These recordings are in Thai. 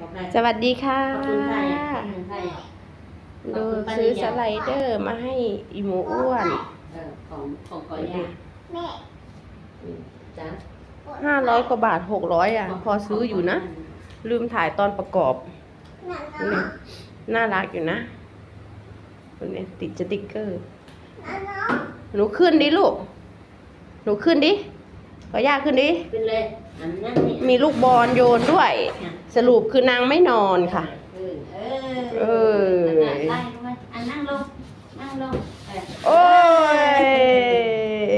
บอกได้สวัสดีค่ะขอบคุณค่ะขอบคุณค่ะดูซื้อสไลเดอร์มาให้อีหมูอ้วนเออของของกอย่าแม่อืมจ้ะห้าร้อยกว่าบาทหกร้อยอะ พอซื้ออยู่นะ ลืมถ่ายตอนประกอบหนังนี่น่ารักอยู่นะคนนี้ติดสติกเกอร์น้องหนูขึ้นดิลูก หนูขึ้นดิขอยากขึ้นดิขึ้นเลยอันนั่งนี่มีลูกบอลโยนด้วย สรุปคือนางไม่นอนค่ะขึ้นเออเออนั่งไล่ลงมาอันนั่งลง นั่งลงเออโอ้ย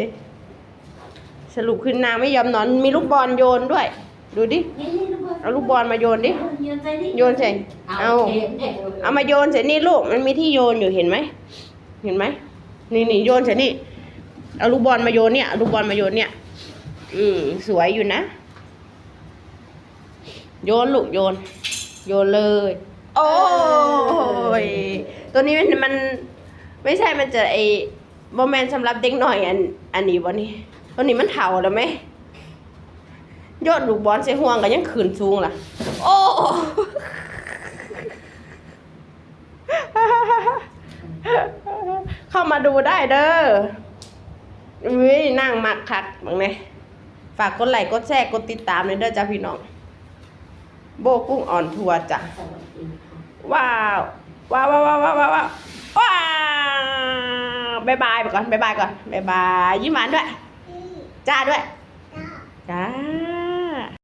สรุปคือนางไม่ยอมนอน มีลูกบอลโยนด้วย ดูดิ นี่นี่ลูกบอลเอาลูกบอลมาโยนดิ โยนใส่ดิโยนใส่ เอาโคโคเอามาโยนใส่นี่ลูก มันมีที่โยนอยู่เห็นไหม เห็นไหม นี่นี่โยนใส่นี่ เอาลูกบอลมาโยนเนี่ยเอาลูกบอลมาโยนเนี่ย อืมสวยอยู่นะ โยนลูกโยน โยนเลย โอ้ยตัวนี้มันมันไม่ใช่มันจะไอ้โมเมนต์สำหรับเด็กหน่อยอันอันนี้วะนี่ตัวนี้มันเถ่าแล้วไหมโยนลูกบอลใส่ห่วงกันยังขืนสูงล่ะ โอ้เข้ามาดูได้เด้ออุ้ยนั่งมักคักบังเนี่ยฝากกดไลค์กดแชร์กดติดตามเลยเด้อจ้าพี่น้อง โบกุ้งอ่อนทัวจ่ะว้าวว้าวว้าวว้าวว้าวว้าวว้าวบายบายไปก่อนบายบายก่อนบายบายยิ้มหวานด้วย จ้าด้วย จ้า